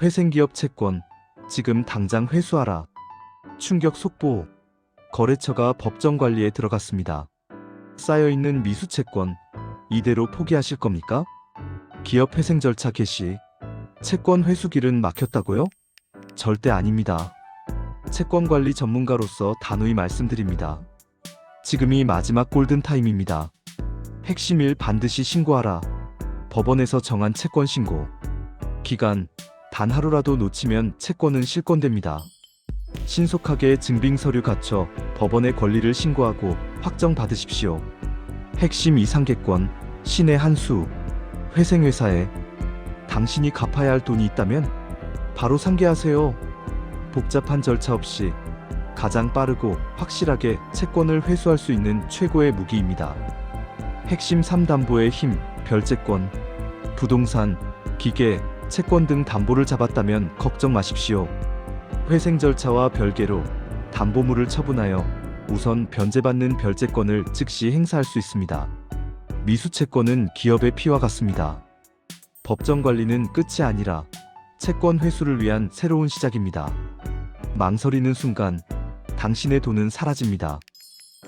회생기업 채권 지금 당장 회수하라. 충격 속보. 거래처가 법정 관리에 들어갔습니다. 쌓여있는 미수 채권 이대로 포기하실 겁니까? 기업 회생 절차 개시. 채권 회수 길은 막혔다고요? 절대 아닙니다. 채권 관리 전문가로서 단호히 말씀드립니다. 지금이 마지막 골든 타임입니다. 핵심일 반드시 신고하라. 법원에서 정한 채권 신고. 기간 단 하루라도 놓치면 채권은 실권됩니다. 신속하게 증빙 서류 갖춰 법원의 권리를 신고하고 확정 받으십시오. 핵심 이상계권 신의 한수 회생회사에 당신이 갚아야 할 돈이 있다면 바로 상계하세요. 복잡한 절차 없이 가장 빠르고 확실하게 채권을 회수할 수 있는 최고의 무기입니다. 핵심 3담보의 힘, 별채권, 부동산, 기계, 채권 등 담보를 잡았다면 걱정 마십시오. 회생 절차와 별개로 담보물을 처분하여 우선 변제받는 별채권을 즉시 행사할 수 있습니다. 미수채권은 기업의 피와 같습니다. 법정 관리는 끝이 아니라 채권 회수를 위한 새로운 시작입니다. 망설이는 순간 당신의 돈은 사라집니다.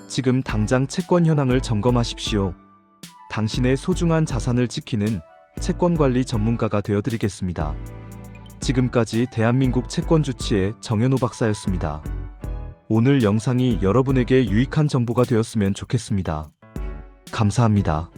지금 당장 채권 현황을 점검하십시오. 당신의 소중한 자산을 지키는 채권 관리 전문가가 되어드리겠습니다. 지금까지 대한민국 채권 주치의 정현호 박사였습니다. 오늘 영상이 여러분에게 유익한 정보가 되었으면 좋겠습니다. 감사합니다.